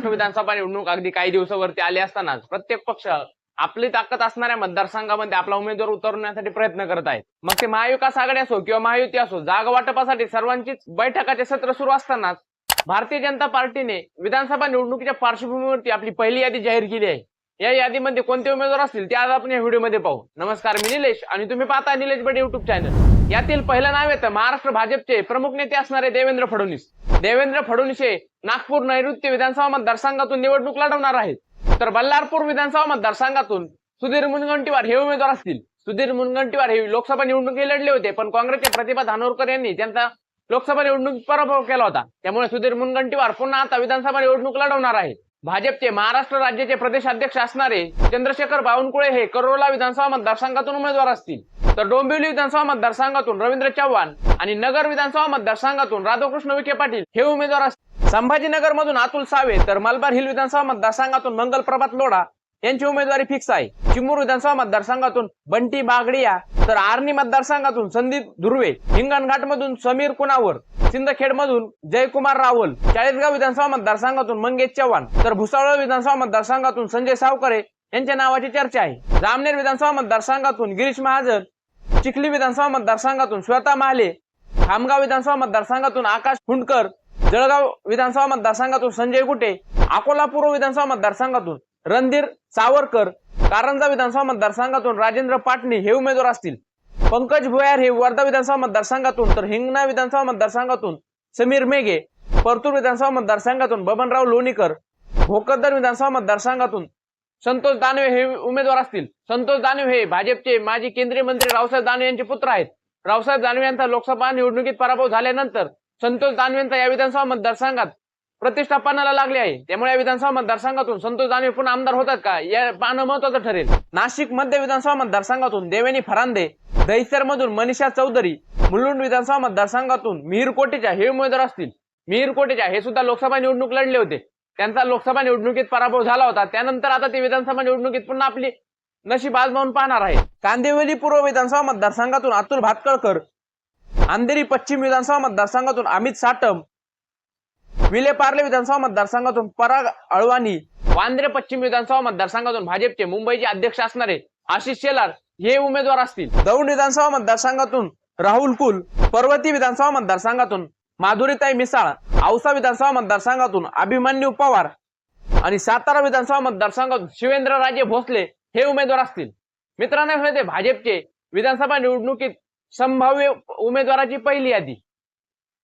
महाराष्ट्र विधानसभा निवडणूक अगदी काही दिवसावरती आली असतानाच प्रत्येक पक्ष आपली ताकद असणाऱ्या मतदारसंघामध्ये आपला उमेदवार उतरवण्यासाठी प्रयत्न करत आहेत. मग ते महाविकास आघाडी असो किंवा महायुती असो जागा वाटपासाठी सर्वांचीच बैठकाचे सत्र सुरू असतानाच भारतीय जनता पार्टीने विधानसभा निवडणुकीच्या पार्श्वभूमीवरती आपली पहिली यादी जाहीर केली आहे. या यादीमध्ये कोणते उमेदवार असतील ते आज आपण या व्हिडिओमध्ये पाहू. नमस्कार मी निलेश आणि तुम्ही पाहता निलेश बडे युट्यूब चॅनल यातील पहिलं नाव येतं महाराष्ट्र भाजपचे प्रमुख नेते असणारे देवेंद्र फडणवीस. देवेंद्र फडणवीस हे नागपूर नैऋत्य विधानसभा मतदारसंघातून निवडणूक लढवणार आहेत. तर बल्लारपूर विधानसभा मतदारसंघातून सुधीर मुनगंटीवार हे उमेदवार असतील. सुधीर मुनगंटीवार हे लोकसभा निवडणुकी लढले होते पण काँग्रेसचे प्रतिभा धानोरकर यांनी त्यांचा लोकसभा निवडणूक पराभव केला होता. त्यामुळे सुधीर मुनगंटीवार पुन्हा आता विधानसभा निवडणूक लढवणार आहेत. भाजपचे महाराष्ट्र राज्याचे प्रदेश अध्यक्ष असणारे चंद्रशेखर बावनकुळे हे करोला विधानसभा मतदारसंघातून उमेदवार असतील. तर डोंबिवली विधानसभा मतदारसंघातून रवींद्र चव्हाण आणि नगर विधानसभा मतदारसंघातून राधाकृष्ण विखे पाटील हे उमेदवार असतील. संभाजीनगर मधून अतुल सावे तर मलबार हिल विधानसभा मतदारसंघातून मंगल प्रभात लोढा यांची उमेदवारी फिक्स आहे. चिमूर विधानसभा मतदारसंघातून बंटी बागडिया तर आर्णी मतदारसंघातून संदीप धुर्वे हिंगणघाट मधून समीर कुणावर सिंदखेड मधून जयकुमार रावल चाळीसगाव विधानसभा मतदारसंघातून मंगेश चव्हाण तर भुसावळ विधानसभा मतदारसंघातून संजय सावकरे यांच्या नावाची चर्चा आहे. जामनेर विधानसभा मतदारसंघातून गिरीश महाजन चिखली विधानसभा मतदारसंघातून श्वेता महाले खामगाव विधानसभा मतदारसंघातून आकाश हुंडकर जळगाव विधानसभा मतदारसंघातून संजय गुटे अकोला पूर्व विधानसभा मतदारसंघातून रणधीर सावरकर कारंजा विधानसभा मतदारसंघातून राजेंद्र पाटणी हे उमेदवार असतील. पंकज भुयार हे वर्धा विधानसभा मतदारसंघातून तर हिंगणा विधानसभा मतदारसंघातून समीर मेघे परतूर विधानसभा मतदारसंघातून बबनराव लोणीकर भोकरदन विधानसभा मतदारसंघातून संतोष दानवे हे उमेदवार असतील. संतोष दानवे हे भाजपचे माजी केंद्रीय मंत्री रावसाहेब दानवे यांचे पुत्र आहेत. रावसाहेब दानवे यांचा लोकसभा निवडणुकीत पराभव झाल्यानंतर संतोष दानवेंचा या विधानसभा मतदारसंघात प्रतिष्ठा पानाला लागली आहे. त्यामुळे या विधानसभा मतदारसंघातून संतोष दानवे पुन्हा आमदार होतात का? या पाहणं महत्वाचं ठरेल. नाशिक मध्य विधानसभा मतदारसंघातून देवेनी फरांदे दहिसर मधून मनीषा चौधरी मुलुंड विधानसभा मतदारसंघातून मिहीर कोटेच्या हे उमेदवार असतील. मिहीर कोटेच्या हे सुद्धा लोकसभा निवडणूक लढले होते. त्यांचा लोकसभा निवडणुकीत पराभव झाला होता. त्यानंतर आता ते विधानसभा निवडणुकीत पुन्हा आपली नशीब आजमावून पाहणार आहे. कांदिवली पूर्व विधानसभा मतदारसंघातून अतुल भातकळकर अंधेरी पश्चिम विधानसभा मतदारसंघातून अमित साटम विले पार्ले विधानसभा मतदारसंघातून पराग अळवानी वांद्रे पश्चिम विधानसभा मतदारसंघातून भाजपचे मुंबईचे अध्यक्ष असणारे आशिष शेलार हे उमेदवार असतील. दौंड विधानसभा मतदारसंघातून राहुल कुल पर्वती विधानसभा मतदारसंघातून माधुरीताई मिसाळ औसा विधानसभा मतदारसंघातून अभिमन्यू पवार आणि सातारा विधानसभा मतदारसंघातून शिवेंद्र राजे भोसले हे उमेदवार असतील. मित्रांनो हे भाजपचे विधानसभा निवडणुकीत संभाव्य उमेदवाराची पहिली यादी.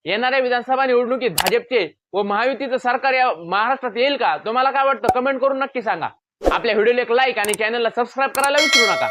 येणाऱ्या विधानसभा निवडणुकीत भाजपचे व महायुतीचं सरकार या महाराष्ट्रात येईल का? तुम्हाला काय वाटतं? कमेंट करून नक्की सांगा. आपल्या व्हिडिओला एक लाईक आणि चॅनलला सबस्क्राईब करायला विसरू नका.